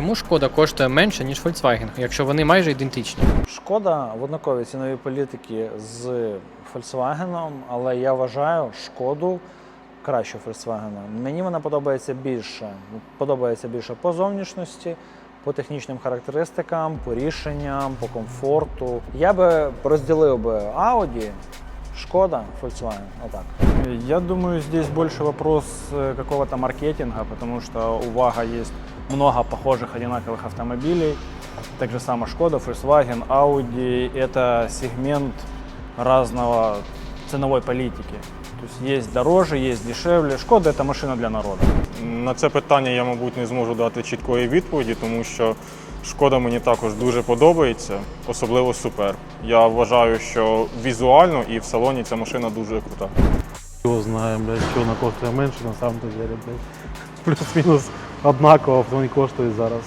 чому шкода коштує менше, ніж Volkswagen, якщо вони майже ідентичні? Шкода в однаковій ціновій політики з Volkswagen, але я вважаю шкоду краще Volkswagen. Мені вона подобається більше. Подобається більше по зовнішності, по технічним характеристикам, по рішенням, по комфорту. Я би розділив би Audi, Шкода, Volkswagen. Отак. Я думаю, здесь больше вопрос э, какого-то маркетинга, потому что у ВАГа есть много похожих одинаковых автомобилей. Так же само Шкода, Volkswagen, Audi. Это сегмент разного ценовой политики. То есть есть дороже, есть дешевле. Шкода – это машина для народа. На це питання я, мабуть, не зможу дати чіткої відповіді, тому що шкода мені також дуже подобається, особливо супер. Я вважаю, що візуально і в салоні ця машина дуже крута. Його знає, блядь, що вона коштує менше, на самом деле, блядь. Плюс-мінус однаково вони коштують зараз.